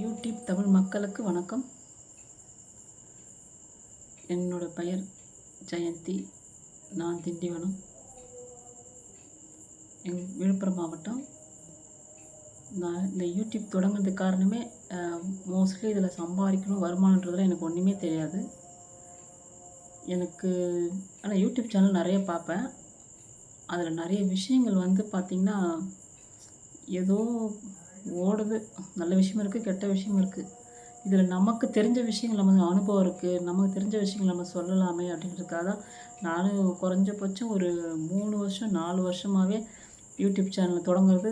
YouTube Tamil மக்களுக்கு வணக்கம். என்னோட பெயர் ஜெயந்தி. நான் திண்டிவனம். எங் விழுப்புரம் மாவட்டம். நான் இந்த யூடியூப் தொடங்குறதுக்கு காரணமே மோஸ்ட்லி இதில் சம்பாதிக்கணும் வருமானன்றதுலாம் எனக்கு ஒன்றுமே தெரியாது. எனக்கு ஆனால் யூடியூப் சேனல் நிறைய பார்ப்பேன். அதில் நிறைய விஷயங்கள் வந்து பார்த்திங்கன்னா ஏதோ ஓடுது. நல்ல விஷயமும் இருக்குது கெட்ட விஷயமும் இருக்குது இதில் நமக்கு தெரிஞ்ச விஷயங்கள் நம்ம அனுபவம் இருக்குது நமக்கு தெரிஞ்ச விஷயங்கள் நம்ம சொல்லலாமே அப்படின்றதுக்காக தான் நானும் குறைஞ்சபட்சம் ஒரு மூணு வருஷம் நாலு வருஷமாகவே யூடியூப் சேனல் தொடங்குறது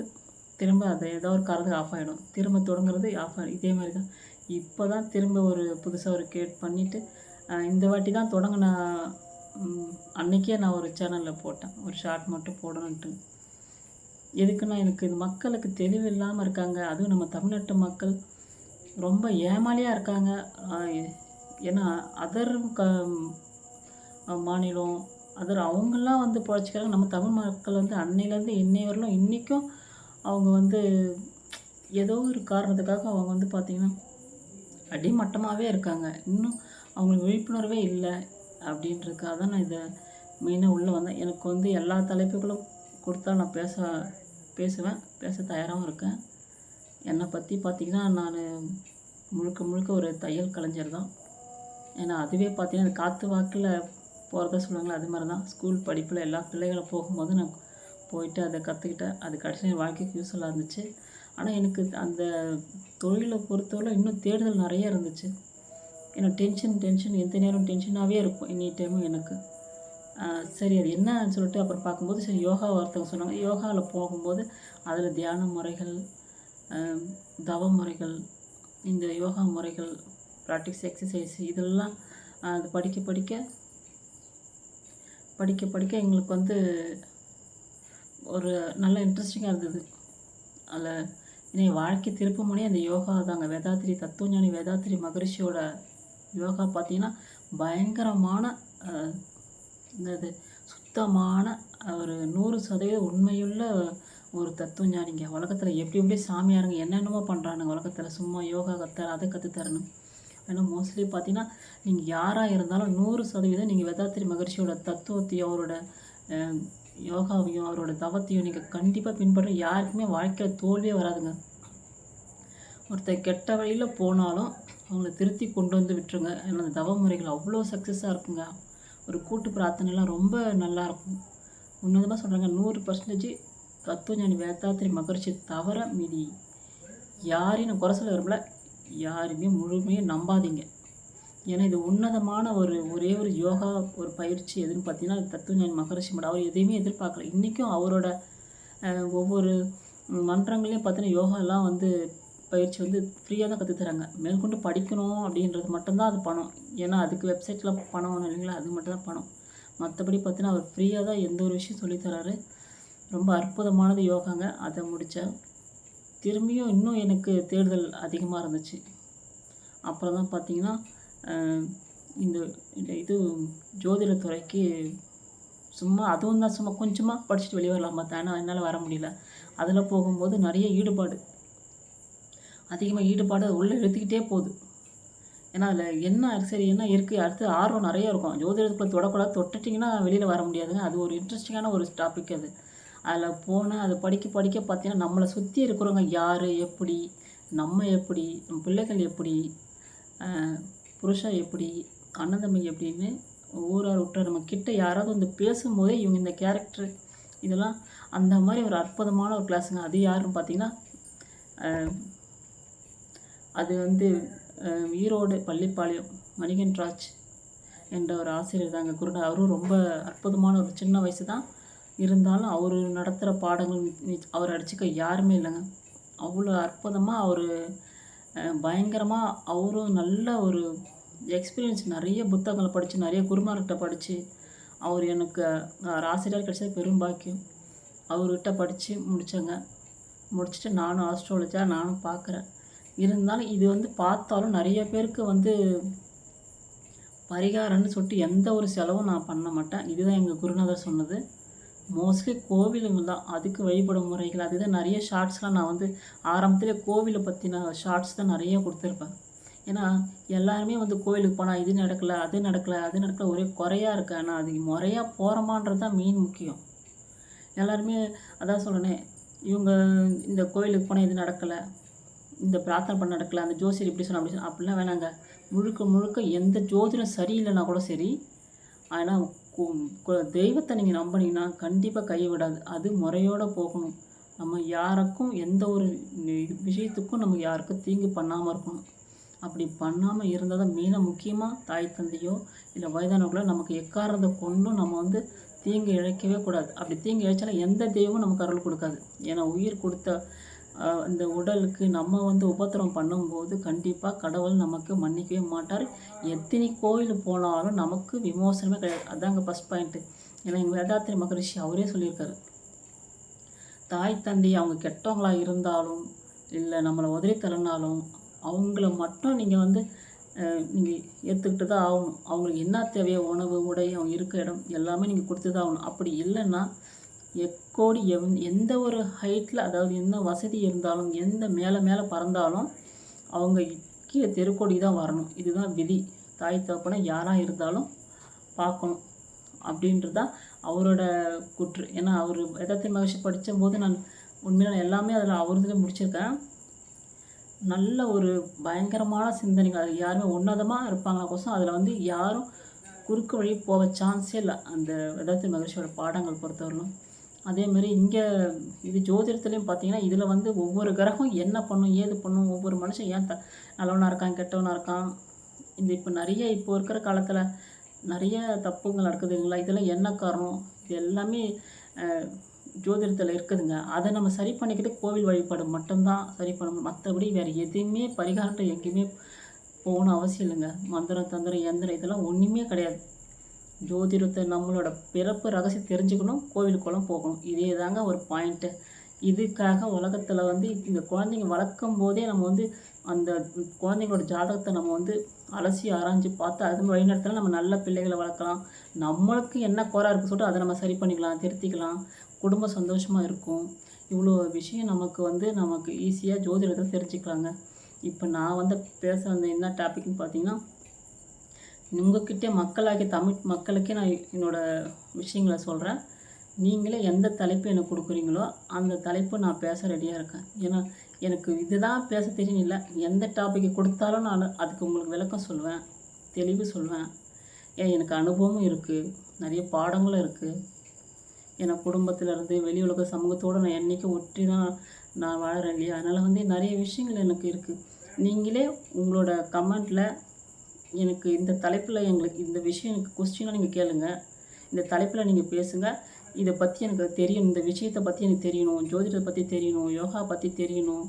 திரும்ப அதை ஏதோ ஒரு காரணத்துக்கு ஆஃப் ஆகிடும் திரும்ப தொடங்குறது ஆஃப் ஆகிடும் இதே மாதிரி தான். இப்போ தான் திரும்ப ஒரு புதுசாக ஒரு கேட் பண்ணிவிட்டு இந்த வாட்டி தான் தொடங்கின அன்றைக்கே அன்னைக்கே நான் ஒரு சேனலில் போட்டேன். ஒரு ஷார்ட் மட்டும் போடணுன்ட்டு. எதுக்குன்னா எனக்கு இது மக்களுக்கு தெளிவு இல்லாமல் இருக்காங்க. அதுவும் நம்ம தமிழ்நாட்டு மக்கள் ரொம்ப ஏமாலியாக இருக்காங்க. ஏன்னா அதர் க மாநிலம் அதர் அவங்கெல்லாம் வந்து பிழைச்சிக்கிறாங்க. நம்ம தமிழ் மக்கள் வந்து அன்னையிலேருந்து இன்னை வரலும் இன்றைக்கும் அவங்க வந்து ஏதோ ஒரு காரணத்துக்காக அவங்க வந்து பார்த்திங்கன்னா அடிமட்டமாகவே இருக்காங்க. இன்னும் அவங்களுக்கு விழிப்புணர்வே இல்லை அப்படின்றதுக்காக தான் நான் இதை மெயினாக உள்ளே வந்தேன். எனக்கு வந்து எல்லா தலைப்புகளும் கொடுத்தா நான் பேச பேசுவேன் பேச தயாராகவும் இருக்கேன். என்னை பற்றி பார்த்திங்கன்னா நான் முழுக்க முழுக்க ஒரு தையல் கலைஞர் தான். ஏன்னா அதுவே பார்த்திங்கன்னா காற்று வாக்கில் போகிறத சொல்லுவாங்களே அது மாதிரி தான் ஸ்கூல் படிப்பில் எல்லா பிள்ளைகளை போகும்போது நான் போயிட்டு அதை கற்றுக்கிட்டேன் அது கடைசி என் வாழ்க்கைக்கு யூஸ்ஃபுல்லாக இருந்துச்சு. ஆனால் எனக்கு அந்த தொழிலை பொறுத்தவரை இன்னும் தேடுதல் நிறைய இருந்துச்சு. ஏன்னா டென்ஷன் டென்ஷன் எந்த நேரம் டென்ஷனாகவே இருக்கும் எனி டைமும் எனக்கு. சரி அது என்னன்னு சொல்லிட்டு அப்புறம் பார்க்கும்போது சரி யோகா ஒருத்தவங்க சொன்னாங்க. யோகாவில் போகும்போது அதில் தியான முறைகள் தவ முறைகள் இந்த யோகா முறைகள் ப்ராக்டிக்ஸ் எக்ஸசைஸ் இதெல்லாம் அது படிக்க படிக்க படிக்க படிக்க எங்களுக்கு வந்து ஒரு நல்ல இன்ட்ரெஸ்டிங்காக இருந்தது. அதில் இனி வாழ்க்கை திருப்பமுனே அந்த யோகா தாங்க. வேதாத்திரி தத்துவஞானி வேதாத்திரி மகரிஷியோட யோகா பார்த்தீங்கன்னா பயங்கரமான ஆஹ், என்னது சுத்தமான ஒரு நூறு சதவீத உண்மையுள்ள ஒரு தத்துவஞானிங்க உலகத்தில் எப்படி எப்படி சாமியாருங்க என்னென்னமோ பண்ணுறானுங்க உலகத்தில். சும்மா யோகா கற்றுற அதை கற்றுத்தரணும் ஏன்னா மோஸ்ட்லி பார்த்தீங்கன்னா நீங்கள் யாராக இருந்தாலும் நூறு சதவீதம் நீங்கள் வேதாத்திரி மகிழ்ச்சியோட தத்துவத்தையும் அவரோட யோகாவையும் அவரோட தவத்தையும் நீங்கள் கண்டிப்பாக பின்பற்ற யாருக்குமே வாழ்க்கையில் தோல்வியே வராதுங்க. ஒருத்தர் கெட்ட வழியில் போனாலும் அவங்கள திருத்தி கொண்டு வந்து விட்டுருங்க. ஏன்னா அந்த தவ முறைகள் அவ்வளோ சக்ஸஸாக இருக்குங்க. ஒரு கூட்டு பிரார்த்தனைலாம் ரொம்ப நல்லா இருக்கும் உன்னதமாக சொல்கிறாங்க நூறு பர்சன்டேஜ் தத்துவஞானி வேதாத்திரி மகரிஷி தவிர மீதி யாரையும் நான் குறை சொல்ல விரும்பல. யாருமே முழுமையாக நம்பாதீங்க. ஏன்னா இது உன்னதமான ஒரு ஒரே ஒரு யோகா ஒரு பயிற்சி எதுன்னு பார்த்தீங்கன்னா தத்துவஞானி மகரிஷி மட அவர் எதையுமே எதிர்பார்க்கல. இன்றைக்கும் அவரோட ஒவ்வொரு மன்றங்களையும் பார்த்தீங்கன்னா யோகாலாம் வந்து பயிற்சி வந்து ஃப்ரீயாக தான் கற்றுத் தராங்க மேற்கொண்டு படிக்கணும் அப்படின்றது மட்டும்தான் அது பணம். ஏன்னா அதுக்கு வெப்சைட்டில் பணம் வேணும் இல்லைங்களா? அது மட்டும் தான் பணம். மற்றபடி பார்த்தீங்கன்னா அவர் ஃப்ரீயாக தான் எந்த ஒரு விஷயம் சொல்லித்தராரு ரொம்ப அற்புதமானது யோகாங்க. அதை முடித்தேன் திரும்பியும் இன்னும் எனக்கு தேடுதல் அதிகமாக இருந்துச்சு. அப்புறம் தான் பார்த்தீங்கன்னா இந்த இந்த இது ஜோதிடத்துறைக்கு சும்மா அதுவும் தான் சும்மா கொஞ்சமாக படிச்சுட்டு வெளியே வரலாம் பார்த்தேன் ஆனால் என்னால் வர முடியல. அதில் போகும்போது நிறைய ஈடுபாடு. அதிகமாக ஈடுபாடு உள்ளே இழுத்துக்கிட்டே போகுது. ஏன்னா அதில் என்ன சரி என்ன இருக்குது அடுத்து ஆர்வம் நிறைய இருக்கும். ஜோதிடத்துக்குள்ள தொடக்கூடாது தொட்டுட்டிங்கன்னா வெளியில் வர முடியாதுங்க. அது ஒரு இன்ட்ரெஸ்டிங்கான ஒரு டாபிக் அது. அதில் போனால் அதை படிக்க படிக்க பார்த்தீங்கன்னா நம்மளை சுற்றி இருக்கிறவங்க யார் எப்படி நம்ம எப்படி நம்ம பிள்ளைகள் எப்படி புருஷன் எப்படி அண்ணன் தம்பி எப்படின்னு ஊரார் விட்டு நம்ம கிட்ட யாராவது வந்து பேசும்போதே இவங்க இந்த கேரக்டர் இதெல்லாம் அந்த மாதிரி ஒரு அற்புதமான ஒரு கிளாஸுங்க அது யாருன்னு பார்த்தீங்கன்னா அது வந்து ஈரோடு பள்ளிப்பாளையம் மணிகன் ராஜ் என்ற ஒரு ஆசிரியர் தாங்க. குருடா அவரும் ரொம்ப அற்புதமான ஒரு சின்ன வயசு தான் இருந்தாலும் அவர் நடத்துகிற பாடங்கள் அவர் அடிச்சுக்க யாருமே இல்லைங்க. அவ்வளோ அற்புதமாக அவர் பயங்கரமாக அவரும் நல்ல ஒரு எக்ஸ்பீரியன்ஸ் நிறைய புத்தகங்களை படித்து நிறைய குருமார்கிட்ட படித்து அவர் எனக்கு ஆசிரியர் கிடைச்சது பெரும் பாக்கியம். அவர்கிட்ட படித்து முடித்தேங்க முடிச்சுட்டு நானும் ஆஸ்ட்ராலஜியாக நானும் பார்க்குறேன் இருந்தாலும் இது வந்து பார்த்தாலும் நிறைய பேருக்கு வந்து பரிகாரம்னு சொல்லிட்டு எந்த ஒரு செலவும் நான் பண்ண மாட்டேன். இதுதான் எங்கள் குருநாதர் சொன்னது. மோஸ்ட்லி கோவிலுங்க தான். அதுக்கு வழிபடும் முறைகள் அதுதான் நிறைய ஷார்ட்ஸ்லாம் நான் வந்து ஆரம்பத்திலே கோவிலை பற்றின ஷார்ட்ஸ் தான் நிறைய கொடுத்துருப்பேன். ஏன்னா எல்லாருமே வந்து கோவிலுக்கு போனால் இது நடக்கலை அது நடக்கலை அது நடக்கலை ஒரே குறையாக இருக்குது ஆனால் அது முறையாக போகிறோமான்றது தான் மெயின் முக்கியம். எல்லாருமே அதான் சொல்கிறேனே இவங்க இந்த கோவிலுக்கு போனால் இது நடக்கலை இந்த பிரார்த்தனை பண்ண நடக்கலை அந்த ஜோசியர் இப்படி சொன்ன அப்படி சொன்ன அப்படிலாம் வேணாங்க. முழுக்க முழுக்க எந்த ஜோதிடம் சரியில்லைனா கூட சரி. ஆனால் தெய்வத்தை நீங்கள் நம்பினீங்கன்னா கண்டிப்பாக கைவிடாது அது முறையோடு போகணும். நம்ம யாருக்கும் எந்த ஒரு விஷயத்துக்கும் நம்ம யாருக்கும் தீங்கு பண்ணாமல் இருக்கணும். அப்படி பண்ணாமல் இருந்தால் தான் மெயினாக முக்கியமாக தாய் தந்தையோ இல்லை வயதானவர்களோ நமக்கு எக்காரத்தை கொண்டும் நம்ம வந்து தீங்கு இழைக்கவே கூடாது. அப்படி தீங்கு இழைச்சாலும் எந்த தெய்வமும் நமக்கு அருள் கொடுக்காது. ஏன்னா உயிர் கொடுத்த இந்த உடலுக்கு நம்ம வந்து உபத்திரம் பண்ணும்போது கண்டிப்பாக கடவுள் நமக்கு மன்னிக்கவே மாட்டார். எத்தனை கோயில் போனாலும் நமக்கு விமோசனமே கிடையாது. அதாங்க ஃபஸ்ட் பாயிண்ட்டு ஏன்னா எங்கள் வேதாத்திரி மகரிஷி அவரே சொல்லியிருக்காரு. தாய் தந்தை அவங்க கெட்டவங்களாக இருந்தாலும் இல்லை நம்மளை உதவி தரனாலும் அவங்கள மட்டும் நீங்கள் வந்து நீங்கள் ஏற்றுக்கிட்டு தான் ஆகணும். அவங்களுக்கு என்ன தேவையோ உணவு உடை அவங்க இருக்க இடம் எல்லாமே நீங்கள் கொடுத்து தான் ஆகணும். அப்படி இல்லைன்னா எக்கோடி எவ் எந்த ஒரு ஹைட்டில் அதாவது என்ன வசதி இருந்தாலும் எந்த மேலே மேலே பறந்தாலும் அவங்க கீழே தெருக்கோடி தான் வரணும். இதுதான் விதி. தாய் தகப்பனை யாராக இருந்தாலும் பார்க்கணும். அப்படின்றது தான் அவரோட குற்று. ஏன்னா அவர் எதாத்தி மகிழ்ச்சி படித்தபோது நான் உண்மையில எல்லாமே அதில் அவருதுலேயே முடிச்சிருக்கேன். நல்ல ஒரு பயங்கரமான சிந்தனைகள். அது யாருமே உன்னதமாக இருப்பாங்களா கோசம் அதில் வந்து யாரும் குறுக்கு வழி போக சான்ஸே இல்லை. அந்த வேதாத்திரி மகிழ்ச்சியோட பாடங்கள் பொறுத்தவரையிலும். அதேமாரி இங்கே இது ஜோதிடத்துலேயும் பார்த்தீங்கன்னா இதில் வந்து ஒவ்வொரு கிரகம் என்ன பண்ணும் ஏது பண்ணும் ஒவ்வொரு மனுஷன் ஏன் த நல்லவனாக இருக்கான் கெட்டவனாக இருக்கான். இந்த இப்போ நிறைய இப்போ இருக்கிற காலத்தில் நிறைய தப்புங்கள் நடக்குதுங்களா இதெல்லாம் என்ன காரணம்? இது எல்லாமே ஜோதிடத்தில் இருக்குதுங்க. அதை நம்ம சரி பண்ணிக்கிட்டு கோவில் வழிபாடு மட்டும்தான் சரி பண்ணணும் மற்றபடி வேறு எதுவுமே பரிகாரத்தை எங்கேயுமே போகணும் அவசியம் இல்லைங்க. மந்திரம் தந்திரம் எந்திரம் இதெல்லாம் ஒன்றுமே கிடையாது. ஜோதிடத்தை நம்மளோட பிறப்பு ரகசியம் தெரிஞ்சுக்கணும் கோவிலுக்குள்ளே போகணும். இதே தாங்க ஒரு பாயிண்ட்டு இதுக்காக உலகத்தில் வந்து இந்த குழந்தைங்க வளர்க்கும் போதே நம்ம வந்து அந்த குழந்தைங்களோட ஜாதகத்தை நம்ம வந்து அலசி ஆராய்ஞ்சு பார்த்து அது வழிநடத்தினா நம்ம நல்ல பிள்ளைகளை வளர்க்கலாம். நம்மளுக்கு என்ன குறை இருக்குது சொல்லிட்டு அதை நம்ம சரி பண்ணிக்கலாம் திருத்திக்கலாம். குடும்பம் சந்தோஷமாக இருக்கும். இவ்வளோ விஷயம் நமக்கு வந்து நமக்கு ஈஸியாக ஜோதிடத்தை தெரிஞ்சுக்கலாங்க. இப்போ நான் வந்து பேச வந்த என்ன டாபிக்னு பார்த்தீங்கன்னா உங்ககிட்ட மக்களாகி தமிழ் மக்களுக்கே நான் என்னோடய விஷயங்களை சொல்கிறேன் நீங்களே எந்த தலைப்பு எனக்கு கொடுக்குறீங்களோ அந்த தலைப்பு நான் பேச ரெடியாக இருக்கேன். ஏன்னா எனக்கு இதுதான் பேச தெரியும் இல்லை. எந்த டாப்பிக்கை கொடுத்தாலும் நான் அதுக்கு உங்களுக்கு விளக்கம் சொல்லுவேன் தெளிவு சொல்லுவேன் ஏன் எனக்கு அனுபவமும் இருக்குது நிறைய பாடங்களும் இருக்குது ஏன்னா குடும்பத்திலேருந்து வெளி உலக சமூகத்தோடு நான் என்றைக்கும் ஒற்றி தான் நான் வாழறேன் இல்லையா? அதனால் வந்து நிறைய விஷயங்கள் எனக்கு இருக்குது நீங்களே உங்களோட கமெண்ட்டில் எனக்கு இந்த தலைப்பில் எங்களுக்கு இந்த விஷயம் எனக்கு கொஸ்டினாக நீங்கள் கேளுங்க. இந்த தலைப்பில் நீங்கள் பேசுங்கள் இதை பற்றி எனக்கு தெரியணும். இந்த விஷயத்தை பற்றி எனக்கு தெரியணும். ஜோதிடத்தை பற்றி தெரியணும். யோகா பற்றி தெரியணும்.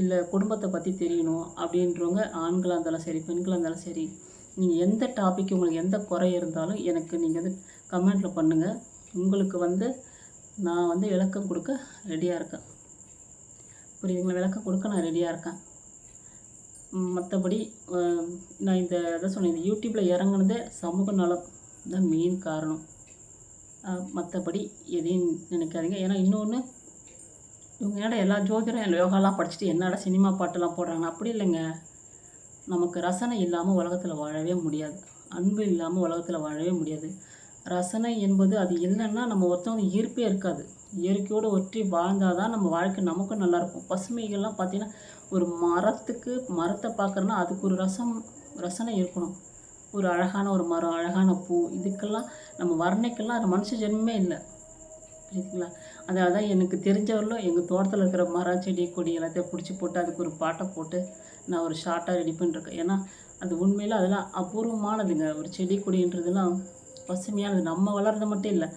இல்லை குடும்பத்தை பற்றி தெரியணும் அப்படின்றவங்க ஆண்களாக இருந்தாலும் சரி பெண்களாக இருந்தாலும் சரி நீங்கள் எந்த டாபிக் உங்களுக்கு எந்த குறை இருந்தாலும் எனக்கு நீங்கள் வந்து கமெண்ட்டில் பண்ணுங்கள் உங்களுக்கு வந்து நான் வந்து விளக்கம் கொடுக்க ரெடியாக இருக்கேன். புரியுதுங்களா? விளக்கம் கொடுக்க நான் ரெடியாக இருக்கேன். மற்றபடி நான் இந்த இதை சொன்னேன் இந்த யூடியூப்பில் இறங்குனதே சமூக நலம் தான் மெயின் காரணம். மற்றபடி எதையும் நினைக்காதீங்க. ஏன்னா இன்னொன்று இவங்க என்னடா எல்லா ஜோதிடம் யோகாலாம் படிச்சுட்டு என்னடா சினிமா பாட்டெல்லாம் போடுறாங்க? அப்படி இல்லைங்க. நமக்கு ரசனை இல்லாமல் உலகத்தில் வாழவே முடியாது. அன்பு இல்லாமல் உலகத்தில் வாழவே முடியாது. ரசனை என்பது அது இல்லைன்னா நம்ம ஒருத்தவங்க ஈர்ப்பே இருக்காது. இயற்கையோடு ஒற்றி வாழ்ந்தால் தான் நம்ம வாழ்க்கை நமக்கும் நல்லாயிருக்கும். பசுமைகள்லாம் பார்த்திங்கன்னா ஒரு மரத்துக்கு மரத்தை பார்க்குறோன்னா அதுக்கு ஒரு ரசம் ரசனை இருக்கணும். ஒரு அழகான ஒரு மரம் அழகான பூ இதுக்கெல்லாம் நம்ம வர்ணைக்கெல்லாம் அது மனுஷ ஜென்மே இல்லை. புரியுதுங்களா? அதனால தான் எனக்கு தெரிஞ்சவர்களும் எங்கள் தோட்டத்தில் இருக்கிற மரம் செடி கொடி எல்லாத்தையும் பிடிச்சி போட்டு அதுக்கு ஒரு பாட்டை போட்டு நான் ஒரு ஷார்ட்டாக ரெடி பண்ணிருக்கேன். ஏன்னா அது உண்மையில் அதெல்லாம் அபூர்வமானதுங்க. ஒரு செடி கொடின்றதுலாம் பசுமையானது. நம்ம வளர்றது மட்டும் இல்லை.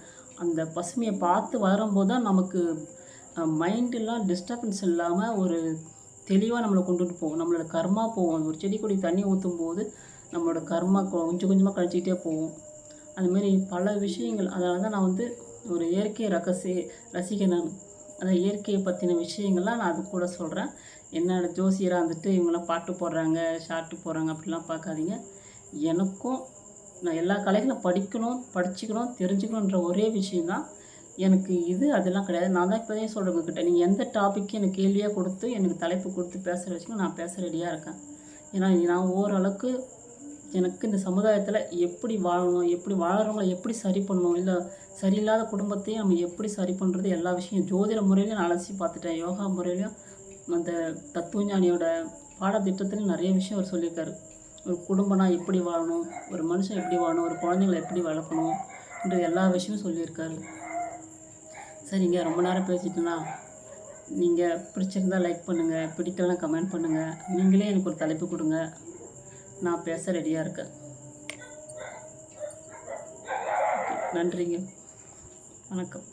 அந்த பசுமையை பார்த்து வரும்போது தான் நமக்கு மைண்டெல்லாம் டிஸ்டர்பன்ஸ் இல்லாமல் ஒரு தெளிவாக நம்மளை கொண்டுட்டு போகும். நம்மளோட கர்மா போகும். ஒரு செடி கொடி தண்ணி ஊற்றும் போது நம்மளோட கர்மா கொஞ்சம் கொஞ்சமாக கழிச்சிக்கிட்டே போகும். அதுமாரி பல விஷயங்கள் அதனால தான் நான் வந்து ஒரு இயற்கை ரகசி ரசிகனன் அந்த இயற்கையை பற்றின விஷயங்கள்லாம் நான் அது கூட சொல்கிறேன் என்னோட ஜோசியராக வந்துட்டு இவங்கெல்லாம் பாட்டு போடுறாங்க ஷார்ட்டு போடுறாங்க அப்படிலாம் பார்க்காதீங்க. எனக்கும் நான் எல்லா கலைகளும் படிக்கணும் படிச்சுக்கணும் தெரிஞ்சுக்கணுன்ற ஒரே விஷயந்தான் எனக்கு இது அதெல்லாம் கிடையாது. நான் தான் இப்போதே சொல்கிறேன் உங்ககிட்ட. நீங்கள் எந்த டாப்பிக்கு எனக்கு கேள்வியாக கொடுத்து எனக்கு தலைப்பு கொடுத்து பேசுகிற வச்சுக்கோ நான் பேச ரெடியாக இருக்கேன். ஏன்னா நான் ஓரளவுக்கு எனக்கு இந்த சமுதாயத்தில் எப்படி வாழணும் எப்படி வாழறவங்களை எப்படி சரி பண்ணணும் இல்லை சரியில்லாத குடும்பத்தையும் நம்ம எப்படி சரி பண்ணுறது எல்லா விஷயம் ஜோதிட முறையிலையும் நான் அலசி பார்த்துட்டேன். யோகா முறையிலையும் அந்த தத்துவஞானியோட பாடத்திட்டத்துலையும் நிறைய விஷயம் அவர் சொல்லியிருக்காரு. ஒரு குடும்பம்னா எப்படி வாழணும்? ஒரு மனுஷன் எப்படி வாழணும்? ஒரு குழந்தைங்களை எப்படி வளர்க்கணும்? என்ற எல்லா விஷயமும் சொல்லியிருக்காரு. சரிங்க ரொம்ப நேரம் பேசிட்டேன்னா நீங்கள் பிடிச்சிருந்தா லைக் பண்ணுங்கள் பிடிக்கலாம் கமெண்ட் பண்ணுங்கள் நீங்களே எனக்கு ஒரு தலைப்பு கொடுங்க. நான் பேச ரெடியாக இருக்கேன். நன்றிங்க. வணக்கம்.